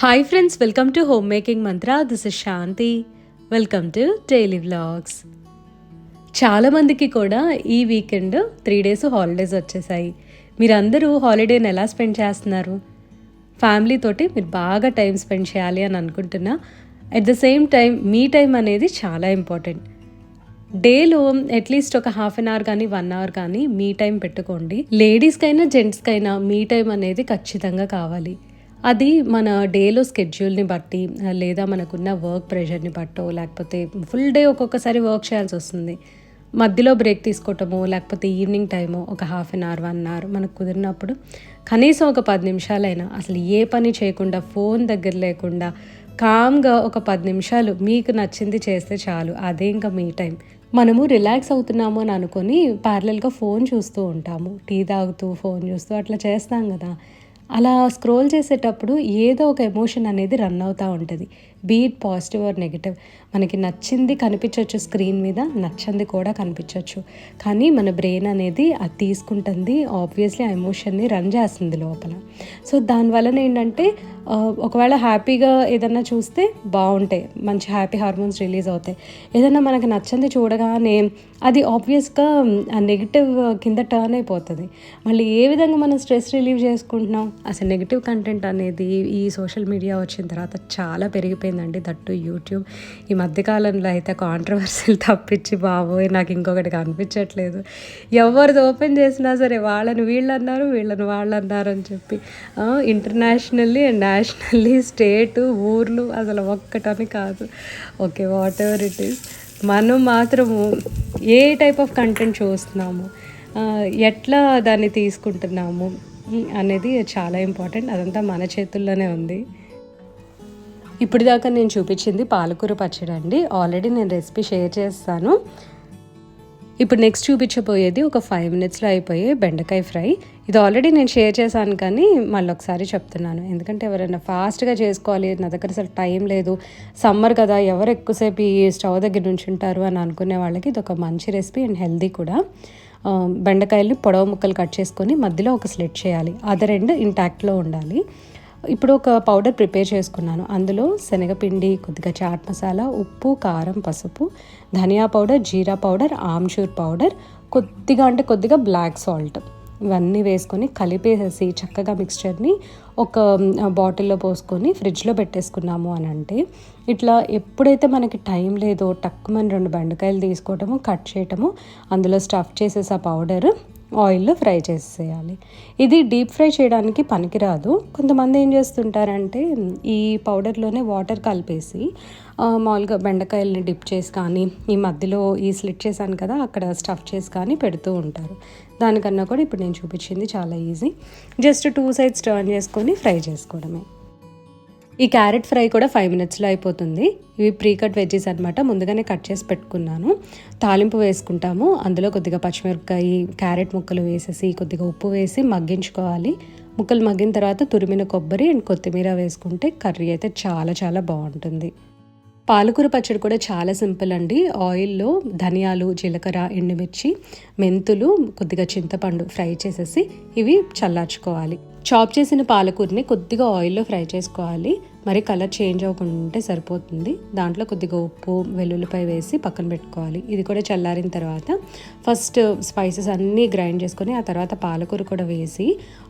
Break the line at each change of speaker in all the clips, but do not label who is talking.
Hi friends welcome to home making mantra this is Shanti welcome to daily vlogs చాలామందికి కూడా ఈ weekend three days holidays వచ్చేసాయి. మీరందరూ హాలిడేని ఎలా స్పెండ్ చేస్తున్నారు? ఫ్యామిలీతోటి మీరు బాగా టైం స్పెండ్ చేయాలి అని అనుకుంటున్నా. అట్ ద సేమ్ టైం మీ టైం అనేది చాలా ఇంపార్టెంట్ డేలో అట్లీస్ట్ ఒక హాఫ్ అన్ అవర్ కానీ వన్ అవర్ కానీ మీ టైం పెట్టుకోండి. లేడీస్కైనా జెంట్స్కైనా మీ టైం అనేది ఖచ్చితంగా కావాలి. అది మన డేలో స్కెడ్యూల్ని బట్టి లేదా మనకున్న వర్క్ ప్రెషర్ని బట్టో లేకపోతే ఫుల్ డే ఒక్కొక్కసారి వర్క్ చేయాల్సి వస్తుంది. మధ్యలో బ్రేక్ తీసుకోవటమో లేకపోతే ఈవినింగ్ టైము ఒక half an hour one hour మనకు కుదిరినప్పుడు కనీసం ఒక పది నిమిషాలైనా అసలు ఏ పని చేయకుండా ఫోన్ దగ్గర లేకుండా కామ్గా ఒక పది నిమిషాలు మీకు నచ్చింది చేస్తే చాలు. అదే ఇంకా మీ టైం మనము రిలాక్స్ అవుతున్నాము అని అనుకొని ప్యారలల్గా ఫోన్ చూస్తూ ఉంటాము. టీ తాగుతూ ఫోన్ చూస్తూ అట్లా చేస్తాం కదా. అలా స్క్రోల్ చేసేటప్పుడు ఏదో ఒక ఎమోషన్ అనేది రన్ అవుతూ ఉంటుంది. Be it positive or negative. మనకి నచ్చింది కనిపించవచ్చు స్క్రీన్ మీద నచ్చంది కూడా కనిపించవచ్చు కానీ మన బ్రెయిన్ అనేది అది తీసుకుంటుంది ఆబ్వియస్లీ ఆ ఎమోషన్ని రన్ చేస్తుంది లోపల. సో దానివలన ఏంటంటే ఒకవేళ హ్యాపీగా ఏదన్నా చూస్తే బాగుంటాయి మంచి హ్యాపీ హార్మోన్స్ రిలీజ్ అవుతాయి. ఏదన్నా మనకు నచ్చంది చూడగానే అది ఆబ్వియస్గా ఆ నెగిటివ్ కింద టర్న్ అయిపోతుంది. మళ్ళీ ఏ విధంగా మనం స్ట్రెస్ రిలీవ్ చేసుకుంటున్నాం? అసలు నెగిటివ్ కంటెంట్ అనేది ఈ సోషల్ మీడియా వచ్చిన తర్వాత చాలా పెరిగిపోయింది. పెరిగిపోయిందండి దట్టు యూట్యూబ్. ఈ మధ్యకాలంలో అయితే కాంట్రవర్సీలు తప్పించి బాబోయ్ నాకు ఇంకొకటి కనిపించట్లేదు. ఎవరిది ఓపెన్ చేసినా సరే వాళ్ళని వీళ్ళు అన్నారు వీళ్ళని వాళ్ళు అన్నారు అని చెప్పి. ఇంటర్నేషనల్లీ అండ్ నేషనల్లీ స్టేటు ఊర్లు అసలు ఒక్కటని కాదు. Okay whatever it is మనం మాత్రము ఏ టైప్ ఆఫ్ కంటెంట్ చూస్తున్నాము? ఎట్లా దాన్ని తీసుకుంటున్నాము? అనేది చాలా ఇంపార్టెంట్ అదంతా మన చేతుల్లోనే ఉంది. ఇప్పుడు దాకా నేను చూపించింది పాలకూర పచ్చడి అండి. ఆల్రెడీ నేను రెసిపీ షేర్ చేస్తాను. ఇప్పుడు నెక్స్ట్ చూపించబోయేది ఒక ఫైవ్ మినిట్స్లో అయిపోయే బెండకాయ ఫ్రై. ఇది ఆల్రెడీ నేను షేర్ చేశాను కానీ మళ్ళీ ఒకసారి చెప్తున్నాను. ఎందుకంటే ఎవరైనా ఫాస్ట్గా చేసుకోవాలి నా దగ్గర అసలు టైం లేదు. సమ్మర్ కదా ఎవరు ఎక్కువసేపు ఈ స్టవ్ దగ్గర నుంచి ఉంటారు అని అనుకునే వాళ్ళకి ఇది ఒక మంచి రెసిపీ అండ్ హెల్దీ కూడా. బెండకాయలు బెండకాయల్ని పొడవు ముక్కలు కట్ చేసుకొని మధ్యలో ఒక స్లిట్ చేయాలి. అదర్ ఎండ్ ఇంటాక్ట్లో ఉండాలి. ఇప్పుడు ఒక పౌడర్ ప్రిపేర్ చేసుకున్నాను. అందులో శనగపిండి కొద్దిగా చాట్ మసాలా ఉప్పు కారం పసుపు ధనియా పౌడర్ జీరా పౌడర్ ఆమ్చూర్ పౌడర్ కొద్దిగా అంటే కొద్దిగా బ్లాక్ సాల్ట్. ఇవన్నీ వేసుకొని కలిపేసేసి చక్కగా మిక్స్చర్ని ఒక బాటిల్లో పోసుకొని ఫ్రిడ్జ్లో పెట్టేసుకున్నాము అని అంటే ఇట్లా ఎప్పుడైతే మనకి టైం లేదో టక్కుమని రెండు బెండకాయలు తీసుకోవటము కట్ చేయటము అందులో స్టఫ్ చేసేసి ఆ పౌడర్ ఆయిల్లో ఫ్రై చేసేయాలి. ఇది డీప్ ఫ్రై చేయడానికి పనికిరాదు. కొంతమంది ఏం చేస్తుంటారంటే ఈ పౌడర్లోనే వాటర్ కలిపేసి మామూలుగా బెండకాయలని డిప్ చేసి కానీ ఈ మధ్యలో ఈ స్లిట్ చేశాను కదా అక్కడ స్టఫ్ చేసి కానీ పెడుతూ ఉంటారు. దానికన్నా కూడా ఇప్పుడు నేను చూపించింది చాలా easy. Just two sides turn చేసుకొని ఫ్రై చేసుకోవడమే. ఈ క్యారెట్ ఫ్రై కూడా ఫైవ్ మినిట్స్లో అయిపోతుంది. ఇవి ప్రీ కట్ వెజ్జీస్ అనమాట ముందుగానే కట్ చేసి పెట్టుకున్నాను. తాలింపు వేసుకుంటాము. అందులో కొద్దిగా పచ్చిమిరపకాయ క్యారెట్ ముక్కలు వేసేసి కొద్దిగా ఉప్పు వేసి మగ్గించుకోవాలి. ముక్కలు మగ్గిన తర్వాత తురిమిన కొబ్బరి అండ్ కొత్తిమీర వేసుకుంటే కర్రీ అయితే చాలా చాలా బాగుంటుంది. పాలకూర పచ్చడి కూడా చాలా సింపుల్ అండి. ఆయిల్లో ధనియాలు జీలకర్ర ఎండుమిర్చి మెంతులు కొద్దిగా చింతపండు ఫ్రై చేసేసి ఇవి చల్లార్చుకోవాలి. చాప్ చేసిన పాలకూరని కొద్దిగా ఆయిల్లో ఫ్రై చేసుకోవాలి. మరి కలర్ చేంజ్ అవ్వకుండా సరిపోతుంది. దాంట్లో కొద్దిగా ఉప్పు వెల్లుల్లిపై వేసి పక్కన పెట్టుకోవాలి. ఇది కూడా చల్లారిన తర్వాత ఫస్ట్ స్పైసెస్ అన్నీ గ్రైండ్ చేసుకొని ఆ తర్వాత పాలకూర కూడా వేసి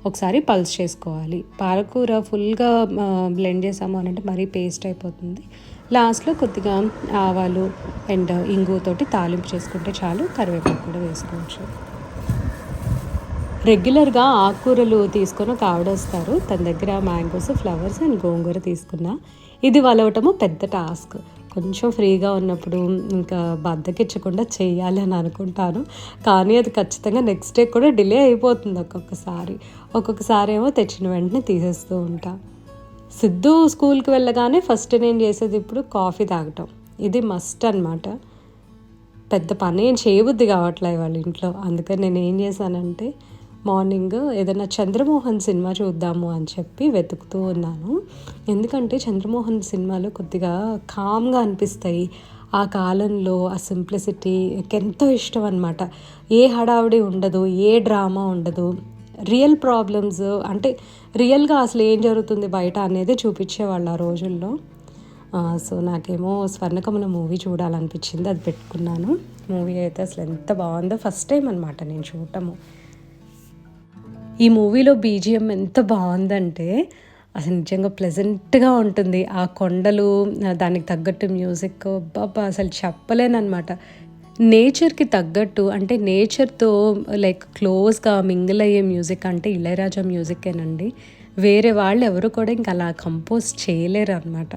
ఒకసారి పల్స్ చేసుకోవాలి. పాలకూర ఫుల్గా బ్లెండ్ చేసాము అని అంటే మరీ పేస్ట్ అయిపోతుంది. లాస్ట్లో కొద్దిగా ఆవాలు అండ్ ఇంగుతోటి తాలింపు చేసుకుంటే చాలు కరివేపాకు కూడా వేసుకోవచ్చు. రెగ్యులర్గా ఆకుకూరలు తీసుకొని ఒక ఆవిడ వస్తారు. తన దగ్గర మ్యాంగోస్ ఫ్లవర్స్ అండ్ గోంగూర తీసుకున్నా. ఇది వలవటము పెద్ద టాస్క్. కొంచెం ఫ్రీగా ఉన్నప్పుడు ఇంకా బద్దకిచ్చకుండా చేయాలి అని అనుకుంటాను. కానీ అది ఖచ్చితంగా నెక్స్ట్ డే కూడా డిలే అయిపోతుంది ఒక్కొక్కసారి. ఒక్కొక్కసారి ఏమో తెచ్చిన వెంటనే తీసేస్తూ ఉంటాను సిద్ధు స్కూల్కి వెళ్ళగానే ఫస్ట్ నేను చేసేది ఇప్పుడు కాఫీ తాగటం. ఇది మస్ట్ అన్నమాట. పెద్ద పని. ఏం చేయబుద్ధి కావట్లే వాళ్ళ ఇంట్లో. అందుకని నేను ఏం చేశానంటే మార్నింగ్ ఏదైనా చంద్రమోహన్ సినిమా చూద్దాము అని చెప్పి వెతుకుతూ ఉన్నాను. ఎందుకంటే చంద్రమోహన్ సినిమాలు కొద్దిగా కామ్గా అనిపిస్తాయి. ఆ కాలంలో ఆ సింప్లిసిటీ ఎంతో ఇష్టం అనమాట ఏ హడావిడి ఉండదు ఏ డ్రామా ఉండదు. రియల్ ప్రాబ్లమ్స్ అంటే రియల్గా అసలు ఏం జరుగుతుంది బయట అనేది చూపించేవాళ్ళు ఆ రోజుల్లో. సో నాకేమో స్వర్ణకమల మూవీ చూడాలనిపించింది అది పెట్టుకున్నాను. మూవీ అయితే అసలు ఎంత బాగుందో ఫస్ట్ టైం అనమాట నేను చూడటము. ఈ మూవీలో బీజిఎం ఎంత బాగుందంటే అసలు నిజంగా ప్లెజెంట్గా ఉంటుంది. ఆ కొండలు దానికి తగ్గట్టు మ్యూజిక్ బాబా అసలు చెప్పలేనమాట నేచర్కి తగ్గట్టు అంటే నేచర్తో లైక్ క్లోజ్గా మింగిల్ అయ్యే మ్యూజిక్ అంటే ఇళయరాజా మ్యూజికేనండి వేరే వాళ్ళు ఎవరు కూడా ఇంకా అలా కంపోజ్ చేయలేరు అనమాట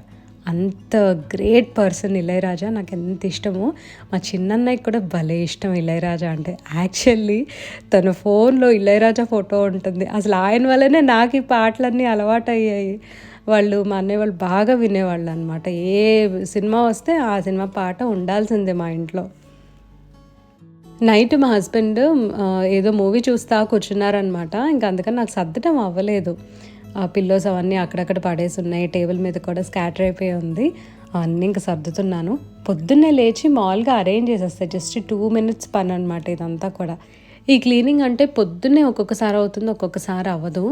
అంత గ్రేట్ పర్సన్ ఇళయరాజా నాకు ఎంత ఇష్టమో. మా చిన్నన్నయ్యకి కూడా భలే ఇష్టం ఇళయరాజా అంటే. యాక్చువల్లీ తన ఫోన్లో ఇళయరాజా ఫోటో ఉంటుంది. అసలు ఆయన వల్లనే నాకు ఈ పాటలన్నీ అలవాటు అయ్యాయి వాళ్ళు మా అన్నయ్య వాళ్ళు బాగా వినేవాళ్ళు అనమాట ఏ సినిమా వస్తే ఆ సినిమా పాట ఉండాల్సిందే మా ఇంట్లో. నైట్ మా హస్బెండ్ ఏదో మూవీ చూస్తా కూర్చున్నారనమాట ఇంకా అందుకని నాకు సర్దటం అవ్వలేదు. ఆ పిల్లోస్ అవన్నీ అక్కడక్కడ పడేసి ఉన్నాయి. టేబుల్ మీద కూడా స్కాటర్ అయిపోయి ఉంది. అవన్నీ ఇంకా సర్దుతున్నాను. పొద్దున్నే లేచి మామూలుగా అరేంజ్ చేసేస్తాయి జస్ట్ టూ మినిట్స్ పని అనమాట ఇదంతా కూడా. ఈ క్లీనింగ్ అంటే పొద్దున్నే ఒక్కొక్కసారి అవుతుంది ఒక్కొక్కసారి అవ్వదు.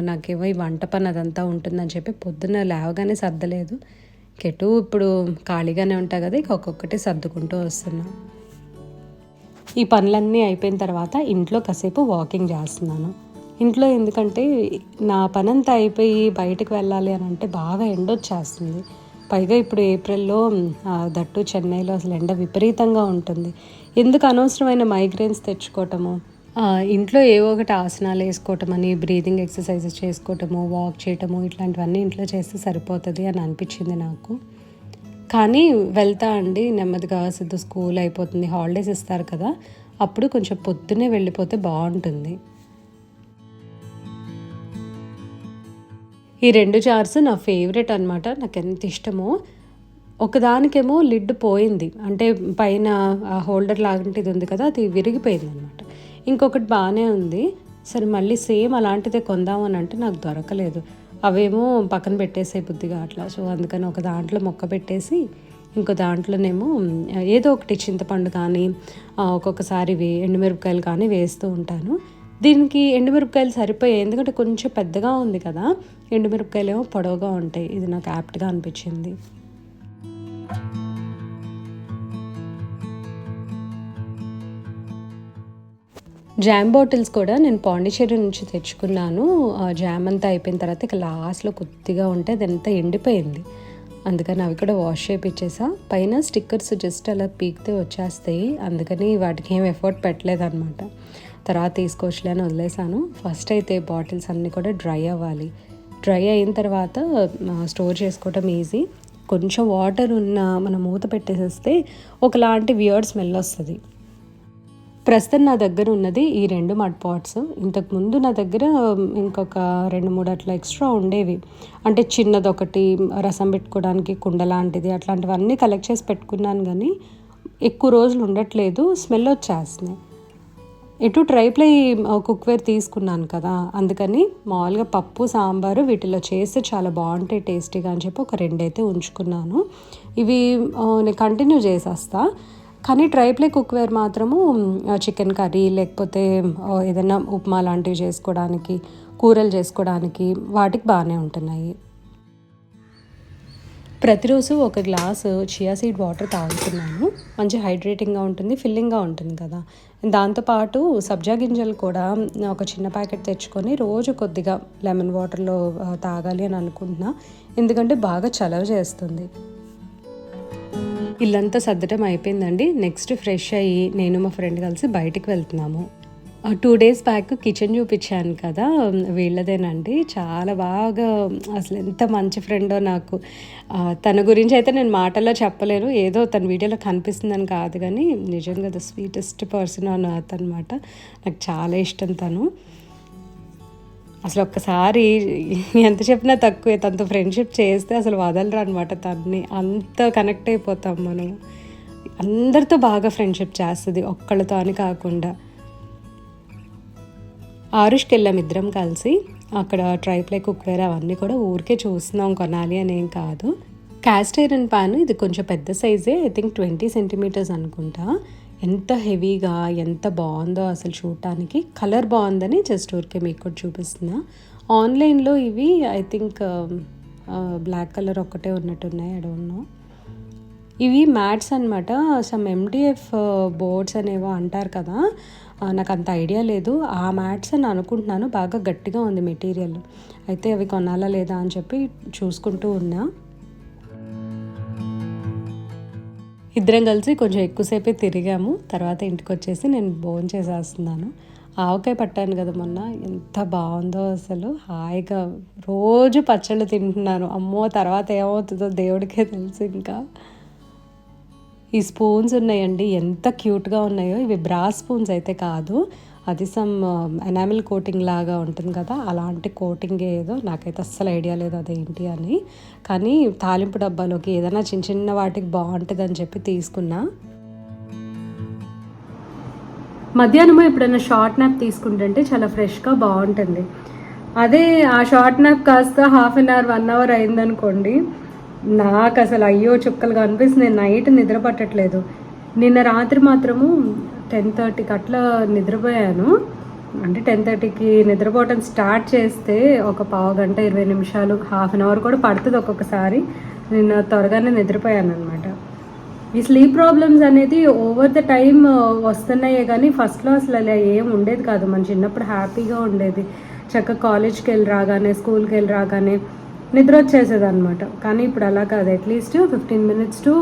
నాకేమో ఈ వంట పని అదంతా ఉంటుందని చెప్పి పొద్దున్న లేవగానే సర్దలేదు. కెటు ఇప్పుడు ఖాళీగానే ఉంటా కదా ఇక ఒక్కొక్కటి సర్దుకుంటూ వస్తున్నాను ఈ పనులన్నీ అయిపోయిన తర్వాత ఇంట్లో కాసేపు వాకింగ్ చేస్తున్నాను. ఇంట్లో ఎందుకంటే నా పనంతా అయిపోయి బయటకు వెళ్ళాలి అని అంటే బాగా ఎండ వచ్చేస్తుంది. పైగా ఇప్పుడు ఏప్రిల్లో దట్టు చెన్నైలో అసలు ఎండ విపరీతంగా ఉంటుంది. ఎందుకు అనవసరమైన మైగ్రేన్స్ తెచ్చుకోవటము? ఇంట్లో ఏవో ఒకటి ఆసనాలు వేసుకోవటం అని బ్రీదింగ్ ఎక్సర్సైజెస్ చేసుకోవటము వాక్ చేయటము ఇట్లాంటివన్నీ ఇంట్లో చేస్తే సరిపోతుంది అని అనిపించింది నాకు. కానీ వెళ్తా అండి నెమ్మదిగా సిద్ధు స్కూల్ అయిపోతుంది హాలిడేస్ ఇస్తారు కదా అప్పుడు కొంచెం పొద్దున్నే వెళ్ళిపోతే బాగుంటుంది. ఈ రెండు జార్స్ నా ఫేవరెట్ అనమాట నాకు ఎంత ఇష్టమో. ఒకదానికేమో లిడ్ పోయింది అంటే పైన హోల్డర్ లాంటిది ఉంది కదా అది విరిగిపోయింది అనమాట ఇంకొకటి బాగానే ఉంది సరే మళ్ళీ సేమ్ అలాంటిదే కొందామని అంటే నాకు దొరకలేదు. అవేమో పక్కన పెట్టేసే బుద్ధిగా అట్లా. సో అందుకని ఒక దాంట్లో మొక్క పెట్టేసి ఇంకో దాంట్లోనేమో ఏదో ఒకటి చింతపండు కానీ ఒక్కొక్కసారి వే ఎండుమిరపకాయలు కానీ వేస్తూ ఉంటాను. దీనికి ఎండుమిరపకాయలు సరిపోయాయి. ఎందుకంటే కొంచెం పెద్దగా ఉంది కదా ఎండుమిరపకాయలు ఏమో పొడవుగా ఉంటాయి. ఇది నాకు యాప్ట్గా అనిపించింది. జామ్ బాటిల్స్ కూడా నేను పాండిచేరి నుంచి తెచ్చుకున్నాను. ఆ జామ్ అంతా అయిపోయిన తర్వాత ఇక లాస్ట్లో కొద్దిగా ఉంటే అదంతా ఎండిపోయింది. అందుకని అవి కూడా వాష్ చేయించేసా పైన స్టిక్కర్స్ జస్ట్ అలా పీకితే వచ్చేస్తాయి. అందుకని వాటికి ఏం ఎఫర్ట్ పెట్టలేదన్నమాట. తర్వాత తీసుకోవచ్చులే అని వదిలేసాను. ఫస్ట్ అయితే బాటిల్స్ అన్నీ కూడా డ్రై అవ్వాలి. డ్రై అయిన తర్వాత స్టోర్ చేసుకోవటం ఈజీ కొంచెం వాటర్ ఉన్న మనం మూత పెట్టేసేస్తే ఒకలాంటి వియర్డ్ స్మెల్ వస్తుంది. ప్రస్తుతం నా దగ్గర ఉన్నది ఈ రెండు మడ్ పాట్స్ ఇంతకు ముందు నా దగ్గర ఇంకొక రెండు మూడు అట్లా ఎక్స్ట్రా ఉండేవి. అంటే చిన్నది ఒకటి రసం పెట్టుకోవడానికి కుండ లాంటిది అట్లాంటివన్నీ కలెక్ట్ చేసి పెట్టుకున్నాను కానీ ఎక్కువ రోజులు ఉండట్లేదు. స్మెల్ వచ్చేస్తున్నాయి. ఎటు ట్రైప్లై కుక్వేర్ తీసుకున్నాను కదా. అందుకని మామూలుగా పప్పు సాంబారు వీటిలో చేస్తే చాలా బాగుంటాయి టేస్టీగా అని చెప్పి ఒక రెండైతే ఉంచుకున్నాను. ఇవి నేను కంటిన్యూ చేసేస్తాను కానీ ట్రైప్లే కుక్వేర్ మాత్రము చికెన్ కర్రీ లేకపోతే ఏదైనా ఉప్మా లాంటివి చేసుకోవడానికి కూరలు చేసుకోవడానికి వాటికి బాగానే ఉంటున్నాయి. ప్రతిరోజు ఒక గ్లాసు చియా సీడ్ వాటర్ తాగుతున్నాను. మంచి హైడ్రేటింగ్గా ఉంటుంది ఫిల్లింగ్గా ఉంటుంది కదా. దాంతోపాటు సబ్జా గింజలు కూడా ఒక చిన్న ప్యాకెట్ తెచ్చుకొని రోజు కొద్దిగా లెమన్ వాటర్లో తాగాలి అని అనుకుంటున్నా. ఎందుకంటే బాగా చలవ చేస్తుంది. ఇల్లంతా సర్దటం అయిపోయిందండి. నెక్స్ట్ ఫ్రెష్ అయ్యి నేను మా ఫ్రెండ్ కలిసి బయటికి వెళ్తున్నాము. టూ డేస్ బ్యాక్ కిచెన్ చూపించాను కదా వీళ్ళదేనండి. చాలా బాగా అసలు ఎంత మంచి ఫ్రెండో నాకు. తన గురించి అయితే నేను మాటల్లో చెప్పలేను. ఏదో తన వీడియోలో కనిపిస్తుందని కాదు కానీ నిజంగా ద స్వీటెస్ట్ పర్సన్ అని అతనమాట నాకు చాలా ఇష్టం తను. అసలు ఒక్కసారి ఎంత చెప్పినా తక్కువే. తనతో ఫ్రెండ్షిప్ చేస్తే అసలు వదలరు అనమాట తన్ని. అంత కనెక్ట్ అయిపోతాం మనం. అందరితో బాగా ఫ్రెండ్షిప్ చేస్తుంది ఒక్కళ్ళతో అని కాకుండా. ఆరుష్కి వెళ్ళాం ఇద్దరం కలిసి. అక్కడ ట్రైప్లై కుక్వేర్ అవన్నీ కూడా ఊరికే చూస్తున్నాం కొనాలి అని ఏం కాదు. క్యాస్ట్ ఐరన్ ప్యాన్ ఇది కొంచెం పెద్ద సైజే ఐ థింక్ ట్వంటీ సెంటీమీటర్స్ అనుకుంటా. ఎంత హెవీగా ఎంత బాగుందో అసలు చూడటానికి. కలర్ బాగుందని జస్ట్ ఊరికే మీకు కూడా చూపిస్తున్నా. ఆన్లైన్లో ఇవి ఐ థింక్ బ్లాక్ కలర్ ఒక్కటే ఉన్నట్టున్నాయి. I don't know. ఇవి మ్యాట్స్ అనమాట సమ్ ఎండిఎఫ్ బోర్డ్స్ అనేవో అంటారు కదా. నాకు అంత ఐడియా లేదు. ఆ మ్యాట్స్ అని అనుకుంటున్నాను. బాగా గట్టిగా ఉంది మెటీరియల్. అయితే అవి కొనాలా లేదా అని చెప్పి చూసుకుంటూ ఉన్నా. ఇద్దరం కలిసి కొంచెం ఎక్కువసేపే తిరిగాము. తర్వాత ఇంటికి వచ్చేసి నేను భోజనం చేసేస్తున్నాను. ఆవకాయ పట్టాను కదా మొన్న. ఎంత బాగుందో అసలు. హాయిగా రోజు పచ్చళ్ళు తింటున్నాను. అమ్మో తర్వాత ఏమవుతుందో దేవుడికే తెలుసు ఇంకా. ఈ స్పూన్స్ ఉన్నాయండి. ఎంత క్యూట్గా ఉన్నాయో. ఇవి బ్రాస్ స్పూన్స్ అయితే కాదు. అది సమ్ ఎనామిల్ కోటింగ్ లాగా ఉంటుంది కదా అలాంటి కోటింగ్ ఏదో నాకైతే అస్సలు ఐడియా లేదు అదేంటి అని. కానీ తాలింపు డబ్బాలోకి ఏదైనా చిన్న చిన్న వాటికి బాగుంటుంది అని చెప్పి తీసుకున్నా. మధ్యాహ్నం ఎప్పుడైనా షార్ట్ నాప్ తీసుకుంటుంటే చాలా ఫ్రెష్గా బాగుంటుంది. అదే ఆ షార్ట్ నాప్ కాస్త half an hour one hour అయిందనుకోండి నాకు అసలు అయ్యో చుక్కలుగా అనిపిస్తుంది. నైట్ నిద్ర పట్టట్లేదు. నిన్న రాత్రి మాత్రము టెన్ థర్టీకి అట్లా నిద్రపోయాను. అంటే టెన్ థర్టీకి నిద్రపోవటం స్టార్ట్ చేస్తే ఒక పావు గంట ఇరవై నిమిషాలు హాఫ్ అన్ అవర్ కూడా పడుతుంది ఒక్కొక్కసారి. నేను త్వరగానే నిద్రపోయాను అనమాట ఈ స్లీప్ ప్రాబ్లమ్స్ అనేది ఓవర్ ద టైమ్ వస్తున్నాయే కానీ ఫస్ట్లో అసలు అలా ఏం ఉండేది కాదు. మన చిన్నప్పుడు హ్యాపీగా ఉండేది. చక్కగా కాలేజ్కి వెళ్ళి రాగానే స్కూల్కి వెళ్ళి రాగానే నిద్ర వచ్చేసేదనమాట కానీ ఇప్పుడు అలా కాదు. At least fifteen minutes to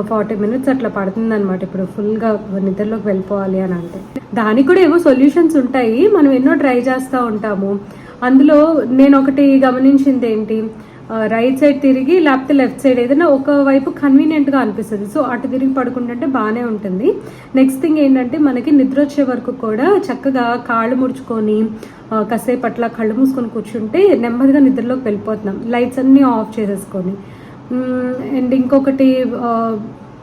forty minutes అట్లా పడుతుంది అనమాట ఇప్పుడు ఫుల్గా నిద్రలోకి వెళ్ళిపోవాలి అని అంటే. దానికి కూడా ఏవో సొల్యూషన్స్ ఉంటాయి. మనం ఎన్నో ట్రై చేస్తూ ఉంటాము. అందులో నేను ఒకటి గమనించింది ఏంటి? రైట్ సైడ్ తిరిగి లేకపోతే లెఫ్ట్ సైడ్ ఏదైనా ఒక వైపు కన్వీనియంట్గా అనిపిస్తుంది. సో అటు తిరిగి పడుకుంటుంటే బాగానే ఉంటుంది. నెక్స్ట్ థింగ్ ఏంటంటే మనకి నిద్ర వచ్చే వరకు కూడా చక్కగా కాళ్ళు ముడుచుకొని ఆ, కాసేపు అట్లా కళ్ళు మూసుకొని కూర్చుంటే నెమ్మదిగా నిద్రలోకి వెళ్ళిపోతున్నాం. లైట్స్ అన్నీ ఆఫ్ చేసేసుకొని. అండ్ ఇంకొకటి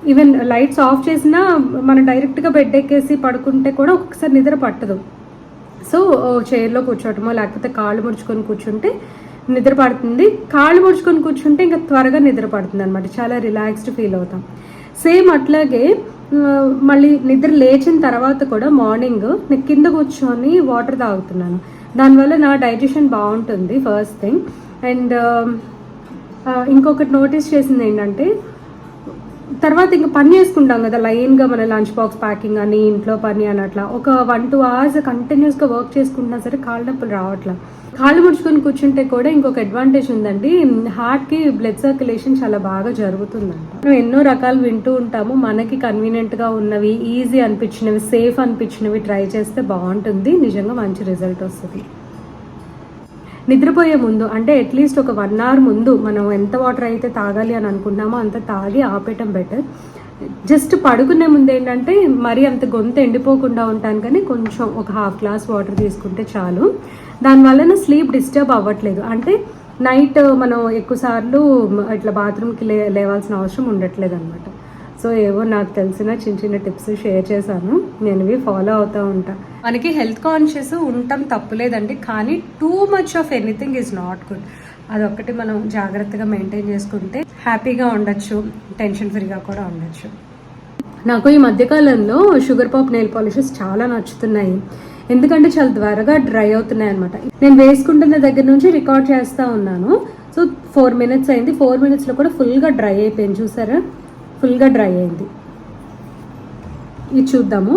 ఈవెన్ లైట్స్ ఆఫ్ చేసినా మనం డైరెక్ట్గా బెడ్ ఎక్కేసి పడుకుంటే కూడా ఒక్కొక్కసారి నిద్ర పట్టదు. సో చైర్లో కూర్చోవటమో లేకపోతే కాళ్ళు ముడుచుకొని కూర్చుంటే నిద్ర పడుతుంది కాళ్ళు ముడుచుకొని కూర్చుంటే ఇంకా త్వరగా నిద్ర పడుతుంది అనమాట చాలా రిలాక్స్డ్ ఫీల్ అవుతాం. సేమ్ అట్లాగే మళ్ళీ నిద్ర లేచిన తర్వాత కూడా మార్నింగ్ నేను కింద కూర్చొని వాటర్ తాగుతున్నాను. దానివల్ల నా డైజెషన్ బాగుంటుంది ఫస్ట్ థింగ్. అండ్ ఇంకొకటి నోటీస్ చేసింది ఏంటంటే తర్వాత ఇంకా పని చేసుకుంటాం కదా లైన్గా మన లంచ్ బాక్స్ ప్యాకింగ్ అని ఇంట్లో పని అని అట్లా. ఒక వన్ టూ అవర్స్ కంటిన్యూస్గా వర్క్ చేసుకుంటున్నా సరే కాళ్ళ నొప్పులు రావట్లా. కాళ్ళు ముడుచుకొని కూర్చుంటే కూడా ఇంకొక అడ్వాంటేజ్ ఉందండి హార్ట్కి బ్లడ్ సర్క్యులేషన్ చాలా బాగా జరుగుతుందంట. మనం ఎన్నో రకాలు వింటూ ఉంటాము మనకి కన్వీనియంట్గా ఉన్నవి ఈజీ అనిపించినవి సేఫ్ అనిపించినవి ట్రై చేస్తే బాగుంటుంది. నిజంగా మంచి రిజల్ట్ వస్తుంది. నిద్రపోయే ముందు అంటే అట్లీస్ట్ ఒక వన్ అవర్ ముందు మనం ఎంత వాటర్ అయితే తాగాలి అని అనుకున్నామో అంత తాగి ఆపేయటం బెటర్ జస్ట్ పడుకునే ముందు ఏంటంటే మరీ అంత గొంతు ఎండిపోకుండా ఉంటాను కానీ కొంచెం ఒక హాఫ్ గ్లాస్ వాటర్ తీసుకుంటే చాలు. దానివల్ల స్లీప్ డిస్టర్బ్ అవ్వట్లేదు. అంటే నైట్ మనం ఎక్కువసార్లు ఇట్లా బాత్రూమ్కి లే లేవాల్సిన అవసరం ఉండట్లేదు అనమాట సో ఏవో నాకు తెలిసిన చిన్న చిన్న టిప్స్ షేర్ చేశాను. నేను ఇవి ఫాలో అవుతూ ఉంటా. మనకి హెల్త్ కాన్షియస్ ఉండటం తప్పులేదండి కానీ too much of anything is not good. అదొక్కటి మనం జాగ్రత్తగా మెయింటైన్ చేసుకుంటే హ్యాపీగా ఉండొచ్చు టెన్షన్ ఫ్రీగా కూడా ఉండొచ్చు. నాకు ఈ మధ్యకాలంలో షుగర్ పాప్ నెయిల్ పాలిషెస్ చాలా నచ్చుతున్నాయి. ఎందుకంటే చాలా త్వరగా డ్రై అవుతున్నాయి అనమాట నేను వేసుకుంటున్న దగ్గర నుంచి రికార్డ్ చేస్తూ ఉన్నాను. సో ఫోర్ మినిట్స్ అయింది. ఫోర్ మినిట్స్లో కూడా ఫుల్గా డ్రై అయిపోయింది. చూసారా? ఫుల్గా డ్రై అయింది. ఇది చూద్దాము.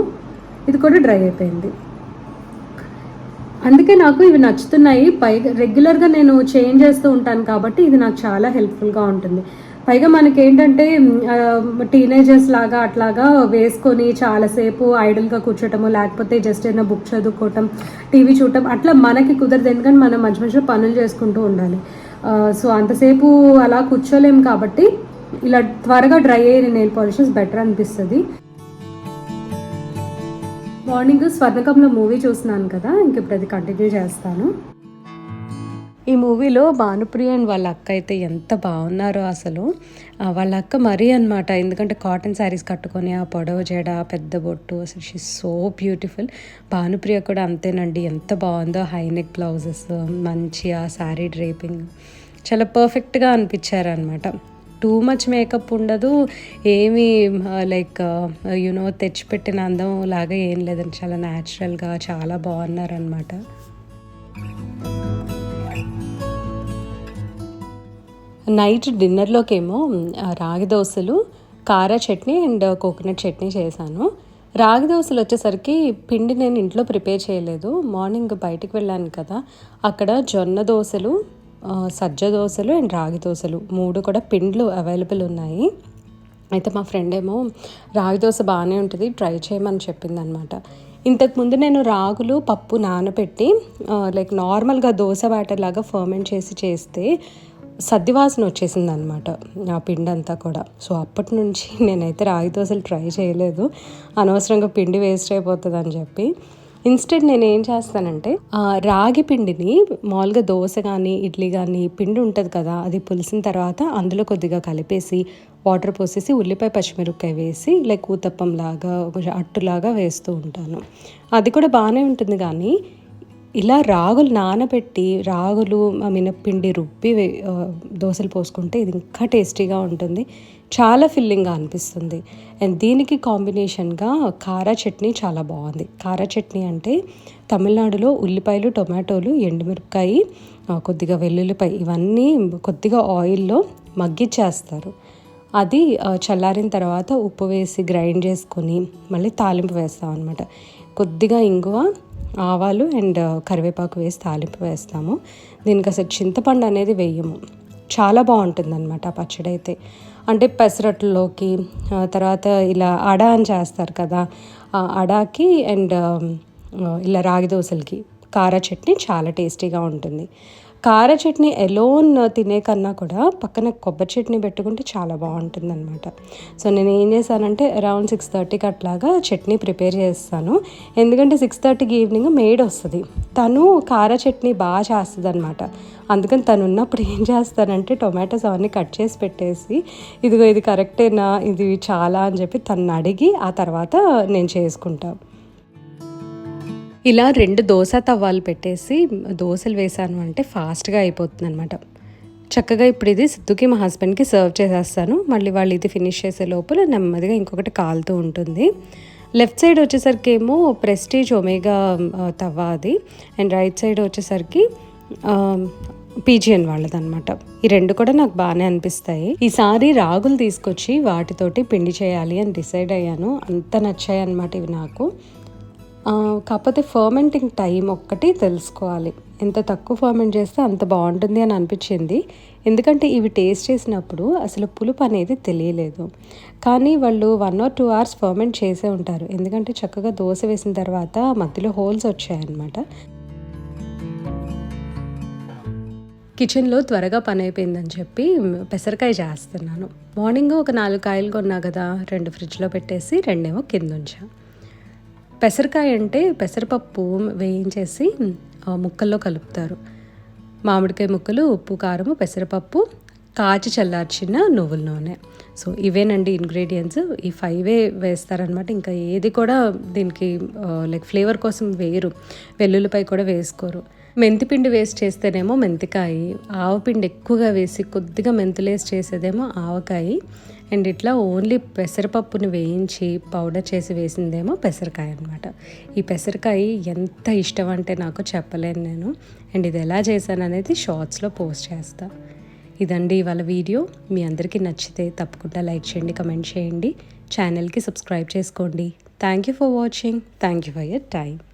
ఇది కూడా డ్రై అయిపోయింది. అందుకే నాకు ఇవి నచ్చుతున్నాయి. పైగా రెగ్యులర్గా నేను చేంజ్ చేస్తూ ఉంటాను కాబట్టి ఇది నాకు చాలా హెల్ప్ఫుల్గా ఉంటుంది. పైగా మనకి ఏంటంటే టీనేజర్స్ లాగా అట్లాగా వేసుకొని చాలాసేపు ఐడల్గా కూర్చోటము లేకపోతే జస్ట్ ఏదైనా బుక్ చదువుకోవటం టీవీ చూడటం అట్లా మనకి కుదరదు. ఎందుకంటే మనం మధ్య మధ్యలో పనులు చేసుకుంటూ ఉండాలి. సో అంతసేపు అలా కూర్చోలేము కాబట్టి ఇలా త్వరగా డ్రై అయ్యే నెయిల్ పాలిషెస్ బెటర్ అనిపిస్తుంది. మార్నింగ్ స్వర్ణకంలో మూవీ చూస్తున్నాను కదా ఇంక ఇప్పుడు అది కంటిన్యూ చేస్తాను. ఈ మూవీలో భానుప్రియ అండ్ వాళ్ళ అక్క అయితే ఎంత బాగున్నారో అసలు. వాళ్ళ అక్క మరీ అనమాట ఎందుకంటే కాటన్ శారీస్ కట్టుకొని ఆ పొడవ జడ పెద్ద బొట్టు అసలు షీ సో బ్యూటిఫుల్ భానుప్రియ కూడా అంతేనండి ఎంత బాగుందో హై నెక్ బ్లౌజెస్ మంచి ఆ శారీ డ్రేపింగ్. చాలా పర్ఫెక్ట్గా అనిపించారనమాట టూ మచ్ మేకప్ ఉండదు. ఏమీ లైక్ యునో తెచ్చిపెట్టిన అందం లాగా ఏం లేదండి. చాలా న్యాచురల్గా చాలా బాగున్నారనమాట నైట్ డిన్నర్లోకేమో రాగి దోశలు కారా చట్నీ అండ్ కోకోనట్ చట్నీ చేశాను. రాగి దోశలు వచ్చేసరికి పిండి నేను ఇంట్లో ప్రిపేర్ చేయలేదు. మార్నింగ్ బయటికి వెళ్ళాను కదా అక్కడ జొన్న దోశలు సజ్జ దోశలు అండ్ రాగి దోశలు. మూడు కూడా పిండ్లు అవైలబుల్ ఉన్నాయి. అయితే మా ఫ్రెండ్ ఏమో రాగి దోశ బాగానే ఉంటుంది ట్రై చేయమని చెప్పింది అనమాట ఇంతకుముందు నేను రాగులు పప్పు నానబెట్టి లైక్ నార్మల్గా దోశ బ్యాటర్ లాగా ఫర్మెంట్ చేసి చేస్తే సద్దివాసన వచ్చేసింది అనమాట ఆ పిండి అంతా కూడా. సో అప్పటి నుంచి నేనైతే రాగి దోశలు ట్రై చేయలేదు. అనవసరంగా పిండి వేస్ట్ అయిపోతుంది అని చెప్పి. ఇన్స్టెంట్ నేను ఏం చేస్తానంటే ఆ, రాగి పిండిని మామూలుగా దోశ కానీ ఇడ్లీ కానీ పిండి ఉంటుంది కదా అది పులిసిన తర్వాత అందులో కొద్దిగా కలిపేసి వాటర్ పోసేసి ఉల్లిపాయ పచ్చిమిరపకాయ వేసి లైక్ ఊతప్పం లాగా కొంచెం అట్టులాగా వేస్తూ ఉంటాను. అది కూడా బాగానే ఉంటుంది కానీ ఇలా రాగులు నానబెట్టి రాగులు మినప్పిండి రుబ్బి దోశలు పోసుకుంటే ఇది ఇంకా టేస్టీగా ఉంటుంది. చాలా ఫిల్లింగ్గా అనిపిస్తుంది. అండ్ దీనికి కాంబినేషన్గా కారా చట్నీ చాలా బాగుంది. కారా చట్నీ అంటే తమిళనాడులో ఉల్లిపాయలు టొమాటోలు ఎండుమిరపకాయ కొద్దిగా వెల్లుల్లిపాయ ఇవన్నీ కొద్దిగా ఆయిల్లో మగ్గిచ్చేస్తారు. అది చల్లారిన తర్వాత ఉప్పు వేసి గ్రైండ్ చేసుకొని మళ్ళీ తాలింపు వేస్తాం అనమాట కొద్దిగా ఇంగువ ఆవాలు అండ్ కరివేపాకు వేసి తాలింపు వేస్తాము. దీనికి అసలు చింతపండు అనేది వేయము. చాలా బాగుంటుంది అనమాట ఆ పచ్చడి అయితే. అంటే పెసరట్లోకి తర్వాత ఇలా అడ అని చేస్తారు కదా ఆ అడాకి అండ్ ఇలా రాగి దోశలకి కార చట్నీ చాలా టేస్టీగా ఉంటుంది. కార చట్నీ ఎలోన్ తినే కన్నా కూడా పక్కన కొబ్బరి చట్నీ పెట్టుకుంటే చాలా బాగుంటుంది అనమాట సో నేను ఏం చేశానంటే అరౌండ్ సిక్స్ థర్టీకి అట్లాగా చట్నీ ప్రిపేర్ చేస్తాను. ఎందుకంటే సిక్స్ థర్టీకి ఈవినింగ్ మేడ్ వస్తుంది. తను కార చట్నీ బాగా చేస్తుంది అనమాట అందుకని తను ఉన్నప్పుడు ఏం చేస్తానంటే టొమాటోస్ అవన్నీ కట్ చేసి పెట్టేసి ఇదిగో ఇది కరెక్టేనా ఇది చాలా అని చెప్పి తను అడిగి ఆ తర్వాత నేను చేసుకుంటాను ఇలా రెండు దోశ తవ్వాలు పెట్టేసి దోశలు వేసాను అంటే ఫాస్ట్గా అయిపోతుంది అనమాట చక్కగా ఇప్పుడు ఇది సిద్ధుకి మా హస్బెండ్కి సర్వ్ చేసేస్తాను. మళ్ళీ వాళ్ళు ఇది ఫినిష్ చేసే లోపల నెమ్మదిగా ఇంకొకటి కాలుతూ ఉంటుంది. లెఫ్ట్ సైడ్ వచ్చేసరికి ఏమో ప్రెస్టీజ్ ఒమేగా తవ్వ అది. అండ్ రైట్ సైడ్ వచ్చేసరికి పీజియన్ వాళ్ళదనమాట ఈ రెండు కూడా నాకు బాగానే అనిపిస్తాయి. ఈసారి రాగులు తీసుకొచ్చి వాటితోటి పిండి చేయాలి అని డిసైడ్ అయ్యాను. అంత నచ్చాయి అనమాట ఇవి నాకు. కాకపోతే ఫర్మెంటింగ్ టైం ఒక్కటి తెలుసుకోవాలి. ఎంత తక్కువ ఫర్మెంట్ చేస్తే అంత బాగుంటుంది అని అనిపించింది. ఎందుకంటే ఇవి టేస్ట్ చేసినప్పుడు అసలు పులుపు అనేది తెలియలేదు. కానీ వాళ్ళు one or two hours ferment చేసే ఉంటారు. ఎందుకంటే చక్కగా దోశ వేసిన తర్వాత మధ్యలో హోల్స్ వచ్చాయన్నమాట. కిచెన్లో త్వరగా పని అయిపోయిందని చెప్పి పెసరకాయ చేస్తున్నాను. మార్నింగ్ ఒక నాలుగు కాయలు కొన్నా కదా రెండు ఫ్రిడ్జ్లో పెట్టేసి రెండేమో కింద ఉంచాను పెసరకాయ అంటే పెసరపప్పు వేయించేసి ముక్కల్లో కలుపుతారు. మామిడికాయ ముక్కలు ఉప్పు కారము పెసరపప్పు కాచి చల్లార్చిన నువ్వుల నూనె. సో ఇవేనండి ఇంగ్రీడియంట్స్. ఈ ఫైవే వేస్తారనమాట ఇంకా ఏది కూడా దీనికి లైక్ ఫ్లేవర్ కోసం వేయరు వెల్లుల్లిపై కూడా వేసుకోరు. మెంతిపిండి వేసి చేస్తేనేమో మెంతికాయ. ఆవపిండి ఎక్కువగా వేసి కొద్దిగా మెంతులేసి చేసేదేమో ఆవకాయ. అండ్ ఇట్లా ఓన్లీ పెసరపప్పుని వేయించి పౌడర్ చేసి వేసిందేమో పెసరకాయ అనమాట ఈ పెసరకాయ ఎంత ఇష్టం అంటే నాకు చెప్పలేను నేను. అండ్ ఇది ఎలా చేశాను అనేది షార్ట్స్లో పోస్ట్ చేస్తా. ఇదండి ఇవాళ వీడియో. మీ అందరికీ నచ్చితే తప్పకుండా లైక్ చేయండి కమెంట్ చేయండి. ఛానల్కి సబ్స్క్రైబ్ చేసుకోండి. Thank you for watching thank you for your time